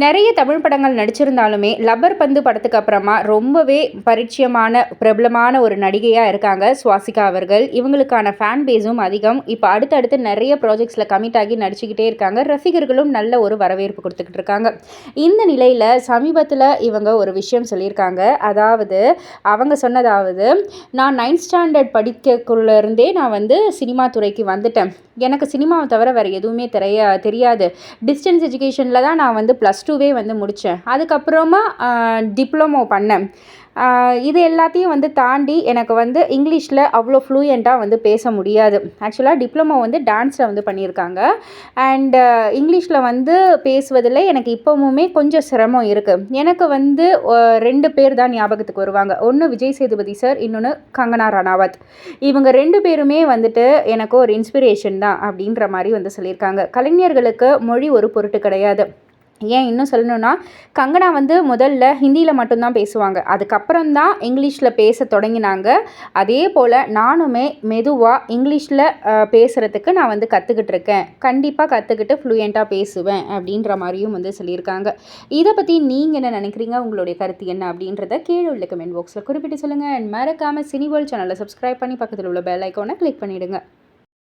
நிறைய தமிழ் படங்கள் நடிச்சிருந்தாலுமே லப்பர் பந்து படத்துக்கு அப்புறமா ரொம்பவே பரிச்சயமான பிரபலமான ஒரு நடிகையாக இருக்காங்க சுவாசிகா அவர்கள். இவங்களுக்கான ஃபேன் பேஸும் அதிகம். இப்போ அடுத்தடுத்து நிறைய ப்ராஜெக்ட்ஸில் கமிட் ஆகி நடிச்சுக்கிட்டே இருக்காங்க. ரசிகர்களும் நல்ல ஒரு வரவேற்பு கொடுத்துக்கிட்டு இருக்காங்க. இந்த நிலையில் சமீபத்தில் இவங்க ஒரு விஷயம் சொல்லியிருக்காங்க. அதாவது அவங்க சொன்னதாவது நான் நைன்த் ஸ்டாண்டர்ட் படிக்கக்குள்ளேருந்தே நான் வந்து சினிமா துறைக்கு வந்துட்டேன். எனக்கு சினிமாவை தவிர வேறு எதுவுமே தெரிய தெரியாது. டிஸ்டன்ஸ் எஜுகேஷனில் தான் நான் வந்து ப்ளஸ் டூவே வந்து முடித்தேன் அதுக்கப்புறமா டிப்ளமோ பண்ணேன். இது எல்லாத்தையும் வந்து தாண்டி எனக்கு வந்து இங்கிலீஷில் அவ்வளோ ஃப்ளூயண்ட்டாக வந்து பேச முடியாது. ஆக்சுவலாக டிப்ளமோ வந்து டான்ஸில் வந்து பண்ணியிருக்காங்க. அண்டு இங்கிலீஷில் வந்து பேசுவதில் எனக்கு இப்போவுமே கொஞ்சம் சிரமம் இருக்குது எனக்கு வந்து ரெண்டு பேர் தான் ஞாபகத்துக்கு வருவாங்க. ஒன்று விஜய் சேதுபதி சார் இன்னொன்று கங்கனா ரணாவத். இவங்க ரெண்டு பேருமே வந்துட்டு எனக்கு ஒரு இன்ஸ்பிரேஷன் தான் அப்படின்ற மாதிரி வந்து சொல்லியிருக்காங்க. கலைஞர்களுக்கு மொழி ஒரு பொருட்டு கிடையாது. ஏன் இன்னும் சொல்லணும்னா கங்கனா வந்து முதல்ல ஹிந்தியில் மட்டும்தான் பேசுவாங்க. அதுக்கப்புறம் தான் இங்கிலீஷில் பேச தொடங்கினாங்க. அதே போல் நானுமே மெதுவாக இங்கிலீஷில் பேசுகிறதுக்கு நான் வந்து கற்றுக்கிட்டு இருக்கேன். கண்டிப்பாக கற்றுக்கிட்டு ஃப்ளூயண்ட்டாக பேசுவேன் அப்படின்ற மாதிரியும் வந்து சொல்லியிருக்காங்க. இதை பற்றி நீங்கள் என்ன நினைக்கிறீங்க? உங்களுடைய கருத்து என்ன அப்படின்றத கீழே உள்ள கமெண்ட் பாக்ஸில் குறிப்பிட்டு சொல்லுங்கள் அண்ட் மறக்காமல் சினிவேல் சேனலை சப்ஸ்கிரைப் பண்ணி பக்கத்தில் உள்ள பெல் ஐக்கோனை கிளிக் பண்ணிவிடுங்க